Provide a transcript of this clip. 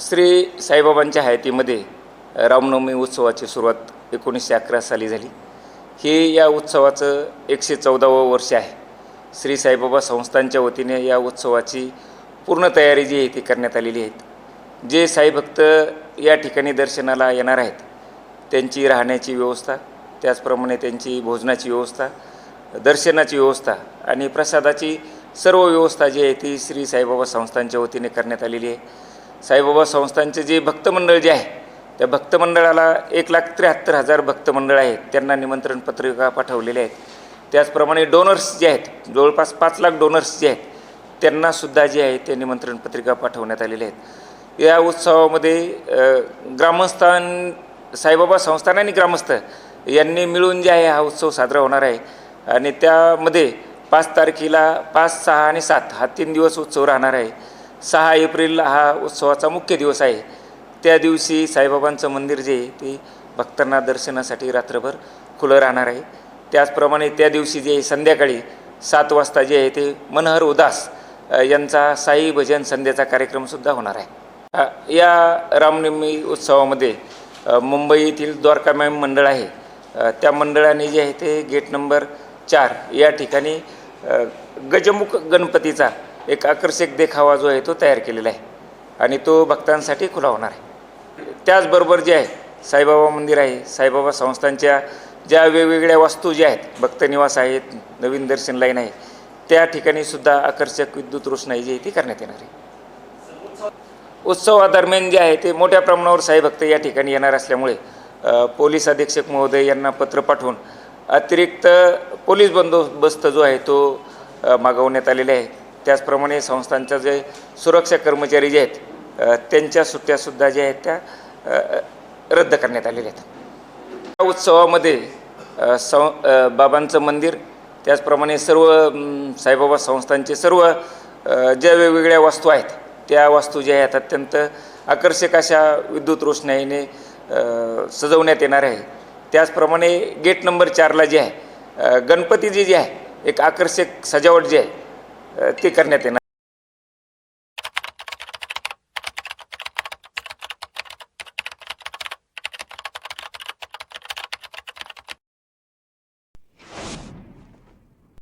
श्री साईबाबांच्या हयातीमध्ये रामनवमी उत्सवाची सुरुवात एकोणीसशे अकरा साली झाली. हे या उत्सवाचं एकशे चौदावं वर्ष आहे. श्री साईबाबा संस्थांच्या वतीने या उत्सवाची पूर्ण तयारी जी आहे ती करण्यात आलेली आहे. जे साईभक्त या ठिकाणी दर्शनाला येणार आहेत त्यांची राहण्याची व्यवस्था त्याचप्रमाणे त्यांची भोजनाची व्यवस्था दर्शनाची व्यवस्था आणि प्रसादाची सर्व व्यवस्था जी आहे ती श्री साईबाबा संस्थांच्या वतीने करण्यात आलेली आहे. साईबाबा संस्थांचे जे भक्तमंडळ जे आहे त्या भक्तमंडळाला एक लाख त्र्याहत्तर हजार भक्तमंडळ आहेत. त्यांना निमंत्रण पत्रिका पाठवलेल्या आहेत. त्याचप्रमाणे डोनर्स जे आहेत जवळपास पाच लाख डोनर्स जे आहेत त्यांनासुद्धा जे आहे ते निमंत्रण पत्रिका पाठवण्यात आलेल्या आहेत. या उत्सवामध्ये ग्रामस्थान साईबाबा संस्थान आणि ग्रामस्थ यांनी मिळून जे आहे हा उत्सव साजरा होणार आहे. आणि त्यामध्ये पाच तारखेला पाच सहा आणि सात हा तीन दिवस उत्सव राहणार आहे. सहा एप्रिल हा उत्सवाचा मुख्य दिवस आहे. त्या दिवशी साईबाबांचं मंदिर जे आहे ते भक्तांना दर्शनासाठी रात्रभर खुलं राहणार आहे. त्याचप्रमाणे त्या दिवशी जे आहे संध्याकाळी सात वाजता जे आहे ते मनहर उदास यांचा साई भजन संध्याचा कार्यक्रमसुद्धा होणार आहे. या रामनवमी उत्सवामध्ये मुंबई येथील द्वारकामय मंडळ आहे. त्या मंडळाने जे आहे ते गेट नंबर चार या ठिकाणी गजमुख गणपतीचा एक आकर्षक देखावा जो आहे तो तयार केलेला आहे. आणि तो भक्तांसाठी खुला होणार आहे. त्याचबरोबर जे आहे साईबाबा मंदिर आहे. साईबाबा संस्थांच्या ज्या वेगवेगळ्या वास्तू ज्या आहेत भक्तनिवास आहेत नवीन दर्शन लाईन आहे त्या ठिकाणी सुद्धा आकर्षक विद्युत रोषणाई जी आहे ती करण्यात येणार आहे. उत्सवादरम्यान जे आहे ते मोठ्या प्रमाणावर साईभक्त या ठिकाणी येणार असल्यामुळे पोलीस अधीक्षक महोदय यांना पत्र पाठवून अतिरिक्त पोलीस बंदोबस्त जो आहे तो मागवण्यात आलेला आहे. त्याचप्रमाणे संस्थांच्या जे सुरक्षा कर्मचारी जे आहेत त्यांच्या सुट्ट्यासुद्धा ज्या आहेत त्या रद्द करण्यात आलेल्या आहेत. या उत्सवामध्ये सं बाबांचं मंदिर त्याचप्रमाणे सर्व साईबाबा संस्थांचे सर्व ज्या वेगवेगळ्या वस्तू आहेत त्या वस्तू ज्या आहेत अत्यंत आकर्षक अशा विद्युत रोषणाईने सजवण्यात येणार आहे. त्याचप्रमाणे गेट नंबर चारला जे आहे अ, गणपती जी जे आहे एक आकर्षक सजावट जी आहे ते करण्यात येणार.